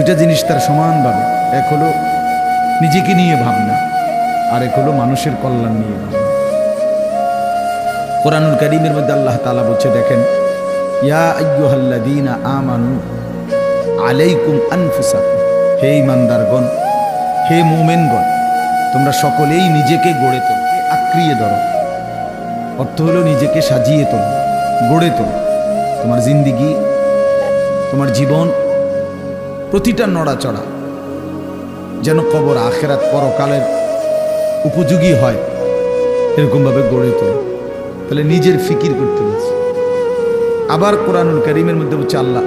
দুইটা জিনিস তার সমানভাবে। এক হলো নিজেকে নিয়ে ভাবনা আর এক হলো মানুষের কল্যাণ নিয়ে ভাবনা। কোরআনুল করিমের মধ্যে আল্লাহ তালা বলছে, দেখেন, ইয়া আইয়ুহাল্লাযীনা আমানু আলাইকুম আনফুসাকুম। হে ইমানদারগণ হে মোমেনগণ, তোমরা সকলেই নিজেকে গড়ে তোলো আক্রিয়ে ধরো। অর্থ হলো নিজেকে সাজিয়ে তোলো, গড়ে তোলো। তোমার জিন্দিগি, তোমার জীবন প্রতিটা নড়াচড়া যেন কবর আখেরাত পরকালের উপযোগী হয়, এরকমভাবে গড়ে তোলো। তাহলে নিজের ফিকির করতে বলছে আবার কোরআনুল করিমের মধ্যে বলছে, আল্লাহ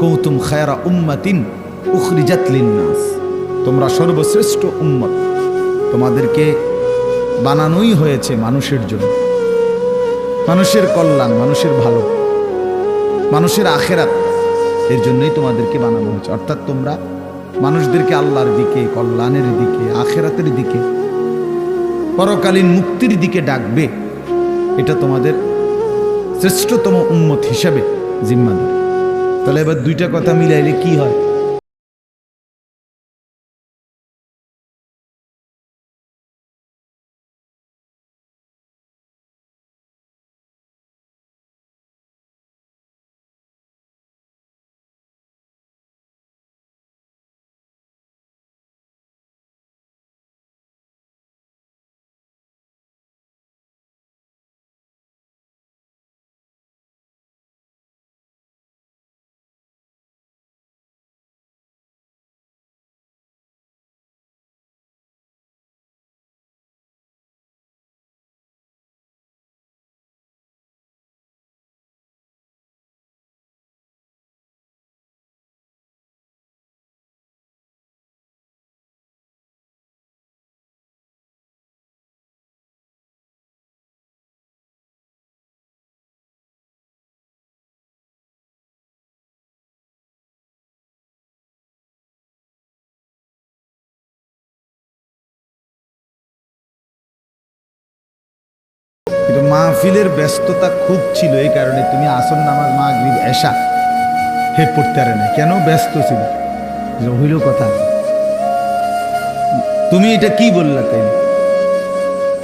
কৌতুম খায়রা উম্মাতিন উখরিজাত লিন্নাস। তোমরা সর্বশ্রেষ্ঠ উম্মত। তোমাদেরকে বানানোই হয়েছে মানুষের জন্য। মানুষের কল্যাণ, মানুষের ভালো। মানুষের আখেরাত। এর জন্যই তোমাদেরকে বানানো হয়েছে। অর্থাৎ তোমরা মানুষদেরকে আল্লাহর দিকে, কল্যাণের দিকে, আখেরাতের দিকে, পরকালীন মুক্তির দিকে ডাকবে। এটা তোমাদের শ্রেষ্ঠতম উন্মত হিসাবে জিম্মাদার। তাহলে এবার দুইটা কথা মিলাইলে কি হয়? মাহফিলের ব্যস্ততা খুব ছিল, এই কারণে তুমি আসন নামাজ, মাগরিব এসা হে পড়তে পারে না কেন ব্যস্ত ছিল? হইল কথা। তুমি এটা কি বললা তাই?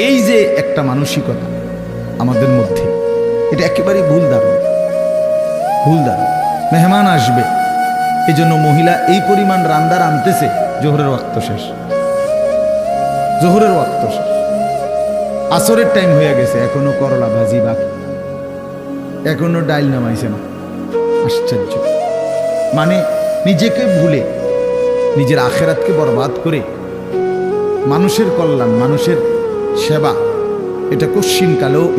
এই যে একটা মানসিকতা আমাদের মধ্যে, এটা একেবারে ভুল ধারণা। ভুল ধারণা। মেহমান আসবে এই জন্য মহিলা এই পরিমাণ রান্দার আনতেছে, জোহরের ওয়াক্ত শেষ। জোহরের ওয়াক্ত শেষ। আসরের টাইম হয়ে গেছে, এখনও করলা ভাজি বাকি। এখনও ডাইল নামাইছে না। আশ্চর্য। মানে নিজেকে ভুলে, নিজের আখেরাতকে বরবাদ করে মানুষের কল্যাণ, মানুষের সেবা, এটা কশ্চিনকালেও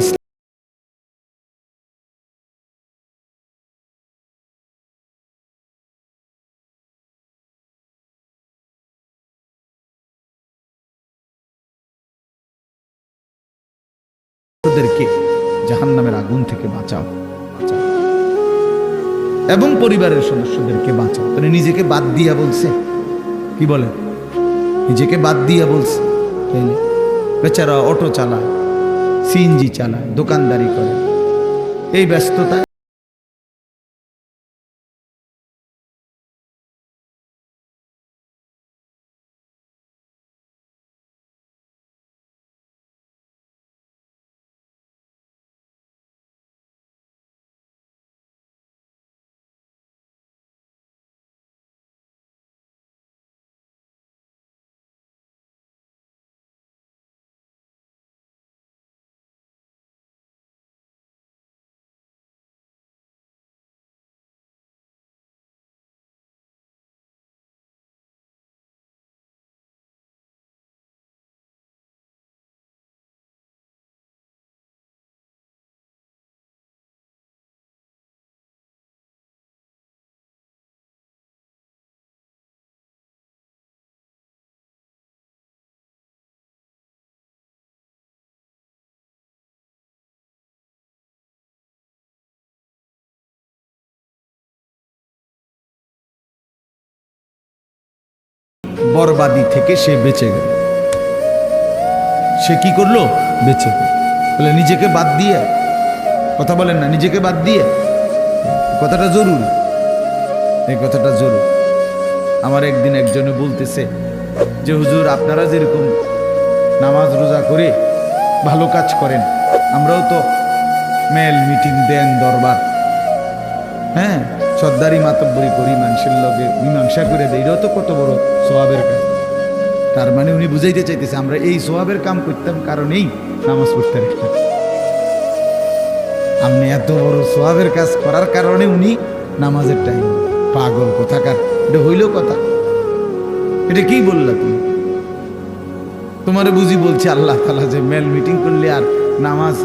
বাঁচাও। এবং পরিবারের সদস্যদেরকে বাঁচাও। তাহলে নিজেকে বাদ দিয়া বলছে। কি বলে? নিজেকে বাদ দিয়া বলছে। বেচারা অটো চালায় সিএনজি চালায়, দোকানদারি করে। এই ব্যস্ততা বরবাদি থেকে সে বেঁচে গেল। সে কি করল? বেঁচে বলে, নিজেকে বাদ দিয়ে। কথা বলেন না, নিজেকে বাদ দিয়ে। কথাটা জরুরি। এই কথাটা জরুর। আমার একদিন একজনে বলতেছে যে, হুজুর, আপনারা যেরকম নামাজ রোজা করে ভালো কাজ করেন, আমরাও তো মেল মিটিং দেন দরবার। হ্যাঁ? সর্দারি মাতব্বরি করি মানুষের লগে মীমাংসা করে দেয়। এটাও তো কত বড় সোয়াবের কাজ। তার মানে উনি বুঝাইতে চাইতেছে, আমরা এই সোয়াবের কাম করতাম কারণেই নামাজ পড়তে রাখতাম। আপনি এত বড় সোয়াবের কাজ করার কারণে উনি নামাজের টাইম পাগল কোথাকার। এটা হইল কথা। এটা কি বললা তুমি? তোমারে বুঝি বলছে আল্লাহ তালা যে মেল মিটিং করলে আর নামাজ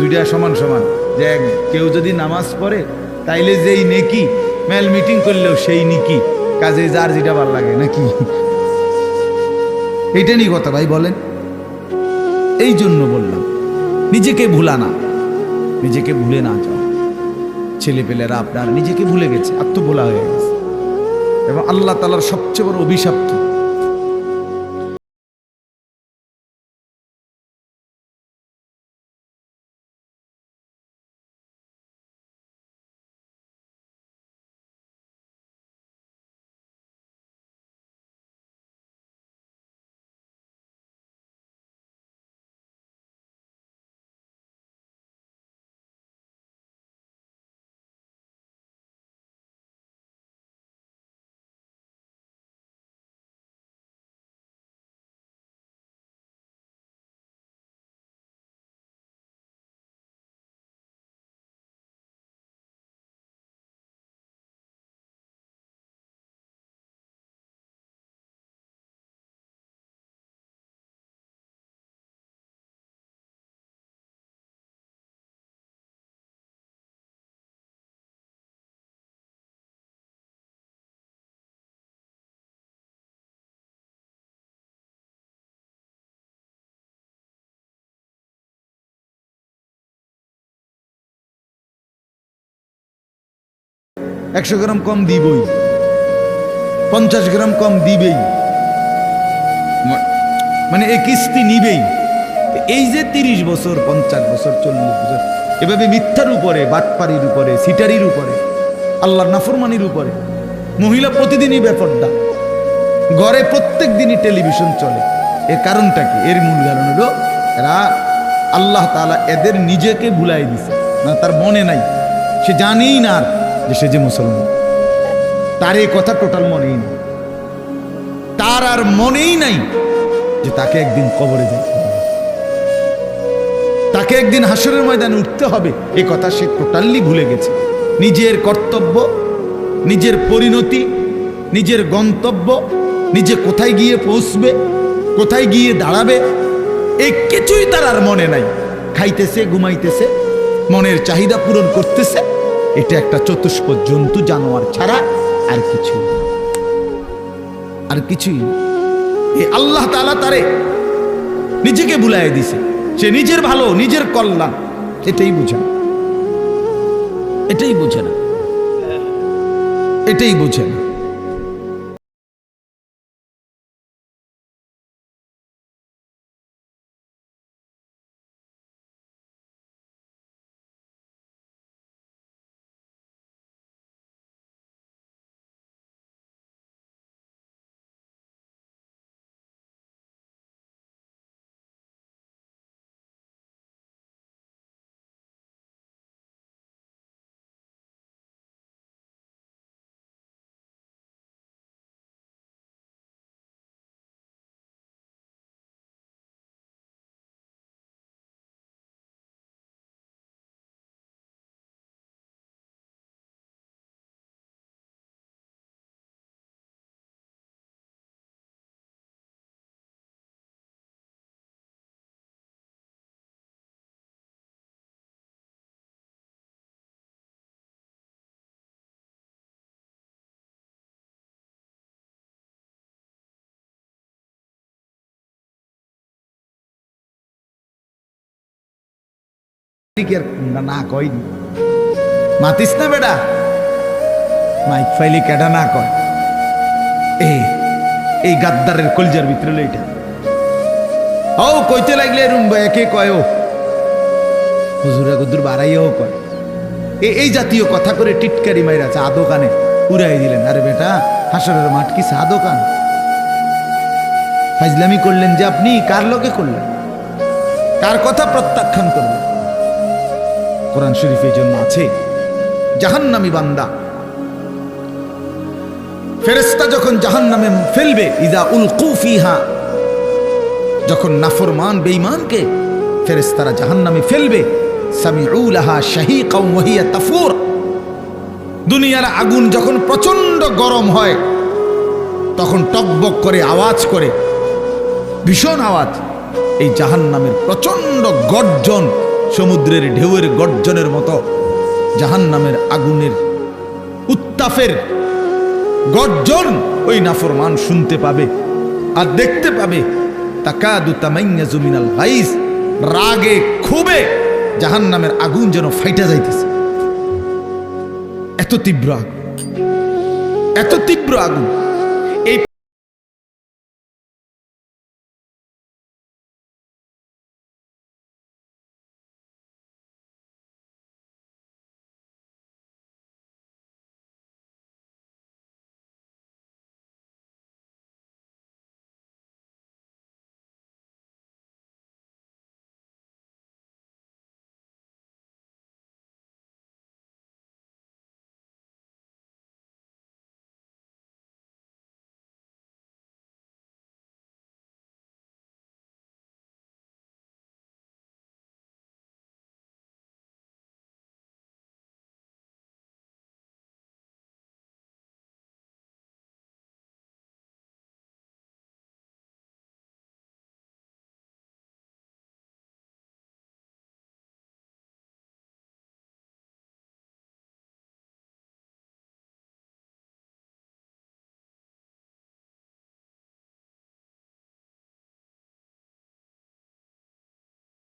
দুইটা সমান সমান। যে কেউ যদি নামাজ পড়ে তাইলে যেই নেকি? মেল মিটিং করলেও সেই নিকি। কাজে যার যেটা ভালো লাগে, নাকি? এইটা নিয়ে কথা ভাই বলেন। এই জন্য বললাম, নিজেকে ভুলা না। নিজেকে ভুলে না যাও। ছেলেপেলেরা আপনার নিজেকে ভুলে গেছে আত্মভোলা হয়ে গেছে। এবং আল্লাহ তালার সবচেয়ে বড় অভিশাপ একশো গ্রাম কম দিবই। পঞ্চাশ গ্রাম কম দিবেই। মানে এই কিস্তি নিবেই। এই যে তিরিশ বছর, পঞ্চাশ বছর, চল্লিশ বছর, এভাবে মিথ্যার উপরে, বাটপাড়ির উপরে, সিটারির উপরে, আল্লাহর নাফরমানির উপরে, মহিলা প্রতিদিনই বেপর্দা। ঘরে প্রত্যেক দিনই টেলিভিশন চলে। এর কারণটা কি? এর মূল কারণ হলো এরা আল্লাহ তাআলা এদের নিজেকে ভুলাই দিছে। না, তার মনে নাই। সে জানেই না আর যে সে যে মুসলমান, তার এই কথা টোটাল মনেই নেই। তার আর মনেই নাই যে তাকে একদিন কবরে হবে। তাকে একদিন হাসরের ময়দানে উঠতে হবে। এ কথা সে টোটালি ভুলে গেছে। নিজের কর্তব্য, নিজের পরিণতি, নিজের গন্তব্য, নিজে কোথায় গিয়ে পৌঁছবে, কোথায় গিয়ে দাঁড়াবে এই কিছুই তার আর মনে নাই। খাইতেছে, ঘুমাইতেছে, মনের চাহিদা পূরণ করতেছে। এটা একটা চতুষ্প জন্তু, জানোয়ার ছাড়া আর কিছু আর কিছুই এ আল্লাহ তালা তারে নিজেকে ভুলাই দিছে। সে নিজের ভালো, নিজের কল্যাণ, এটাই বুঝে না। এটাই বুঝে না। এটাই বুঝে না। না- মাতিস না বেটা। মাইক ফাইলি কেডা না কয়। এই এই গাদ্দারের কলজার ভিতরে ও, কইতে লাগলে রুম্বা একে কয় ও। গুদুর কয়। এই জাতীয় কথা করে টিটকারি মাইরা আছে আদো কানে উড়াই দিলেন। আরে বেটা, হাসরের মাঠ কি চা দোকান? ফাজলামি করলেন যে আপনি, কার লোকে করলেন? কার কথা প্রত্যাখ্যান করলেন? কোরআন শরীফের জন্য আছে। জাহান্নামী বান্দা। ফেরেস্তা যখন জাহান্নামে ফেলবে, ইদা উল কুফিহা যখন নাফরমান, বেঈমানকে ফেরেস্তারা জাহান্নামে ফেলবে তাফুর, দুনিয়ার আগুন যখন প্রচণ্ড গরম হয়, তখন টকবক করে, আওয়াজ করে, ভীষণ আওয়াজ, এই জাহান্নামের প্রচণ্ড গর্জন সমুদ্রের ঢেউয়ের গর্জনের মতো, জাহান্নামের আগুনের উত্তাপের গর্জন ওই নাফরমান শুনতে পাবে আর দেখতে পাবে। তাকাদু তামাইয়াজু মিনাল গাইস রাগে খুবে জাহান্নামের আগুন যেন ফাইটা যাইতেছে। এত তীব্র আগুন, এত তীব্র আগুন।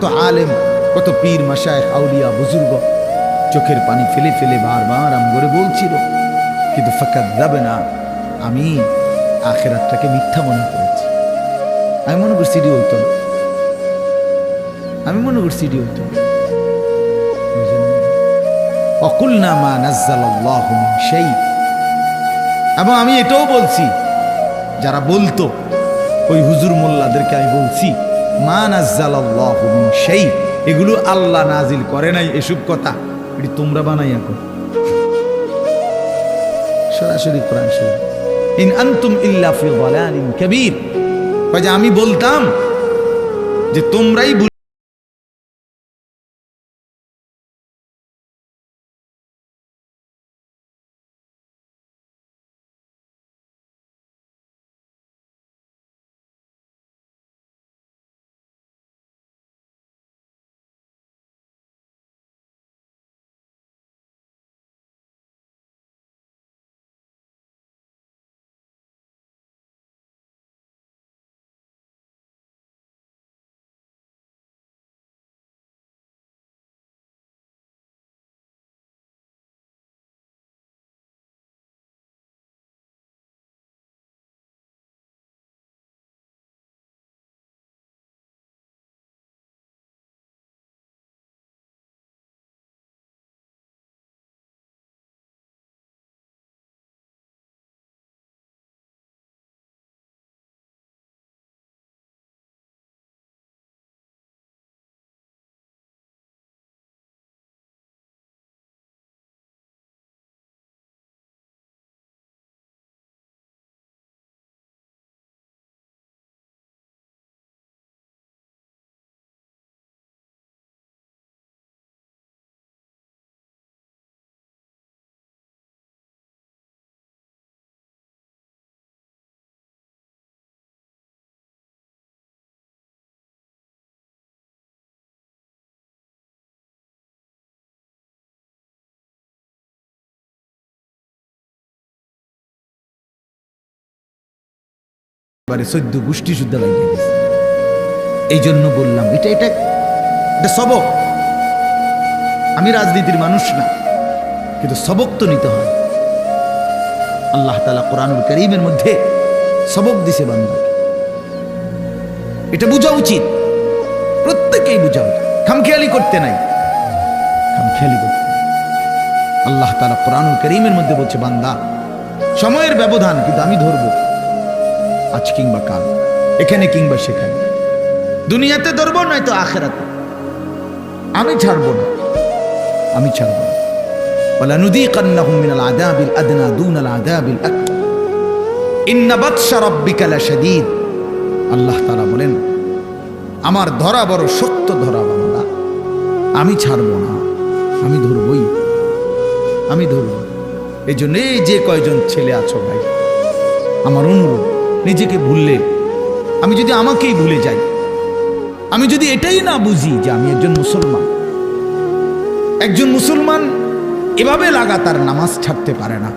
কত আলেম, কত পীর মাসায় আউলিয়া, বুজুর্গ। চোখের পানি ফেলে ফেলে বারবার আম করে বলছিল, কিন্তু ফাঁকা যাবে না, আমি আখেরাতটাকে মিথ্যা মনে করেছি। আমি মনে করছি এটি হইতো না। আমি মনে করছি এটি অকুল নামা নাজ্জাল সেই এবং আমি এটাও বলছি, যারা বলতো, ওই হুজুর মোল্লাদেরকে আমি বলছি সেই এগুলো আল্লাহ নাজিল করে নাই, এসব কথা। এটি তোমরা বানাই এখন সরাসরি ইন আন্তুম আমি বলতাম যে তোমরাই এবারে সদ্য গোষ্ঠী শুদ্ধ লাগিয়ে দিছে। এই জন্য বললাম, এটা এটা এটা সবক। আমি রাজনীতির মানুষ না, কিন্তু সবক তো নিতে হয়। আল্লাহ তালা কোরআনুল করিমের মধ্যে সবক দিছে বান্দাকে। এটা বোঝা উচিত। প্রত্যেকেই বোঝা উচিত। খামখেয়ালি করতে নাই। খামখেয়ালি করতে আল্লাহ তালা কোরআনুল করিমের মধ্যে বলছে, বান্দা, সময়ের ব্যবধান কিন্তু আমি ধরব। আজ কিংবা কাল, এখানে কিংবা সেখানে। দুনিয়াতে ধরব, নয়তো আখেরাতে। আমি ছাড়ব না। আমি ছাড়ব না। আল্লাহ বলেন, আমার ধরা বড় শক্ত ধরা বাংলা আমি ছাড়ব না। আমি ধরবই। আমি ধরব। এই জন্যে যে কয়জন ছেলে আছো ভাই, আমার অনুরোধ নিজেকে ভুললে, আমি যদি আমাকেই ভুলে যাই, আমি যদি এটাই না বুঝি যে আমি একজন মুসলমান একজন মুসলমান এভাবে লাগাতার নামাজ ছাড়তে পারে না।